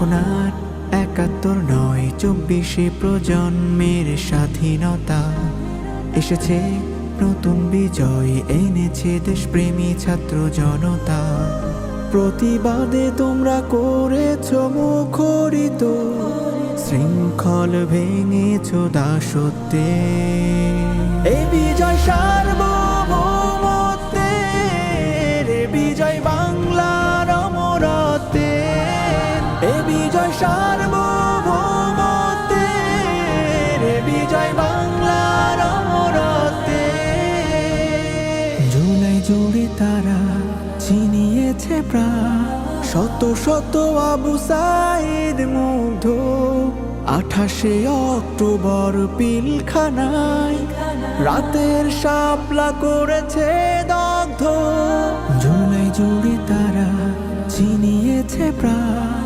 এখন আর একাত্তর নয়, চব্বিশে প্রজন্মের স্বাধীনতা। এসেছে নতুন বিজয়, এনেছে দেশপ্রেমী ছাত্র জনতা। প্রতিবাদে তোমরা করেছ মুখরিত, শৃঙ্খল ভেঙেছ দাসত্বে। এই বিজয় সার্বভৌমত্বের বিজয় অমরত্বের এ বিজয় সার্বভৌমত্বের এ বিজয় বাংলার অমরত্বের জুলাই জুড়ে তারা চিনিয়েছে প্রাণ। শত শত আবু সাইদ মুগ্ধ। আঠাশে অক্টোবর পিলখানায় রাতের শাপলা করেছে দগ্ধ। জুলাই জুড়ে তারা চিনিয়েছে প্রাণ।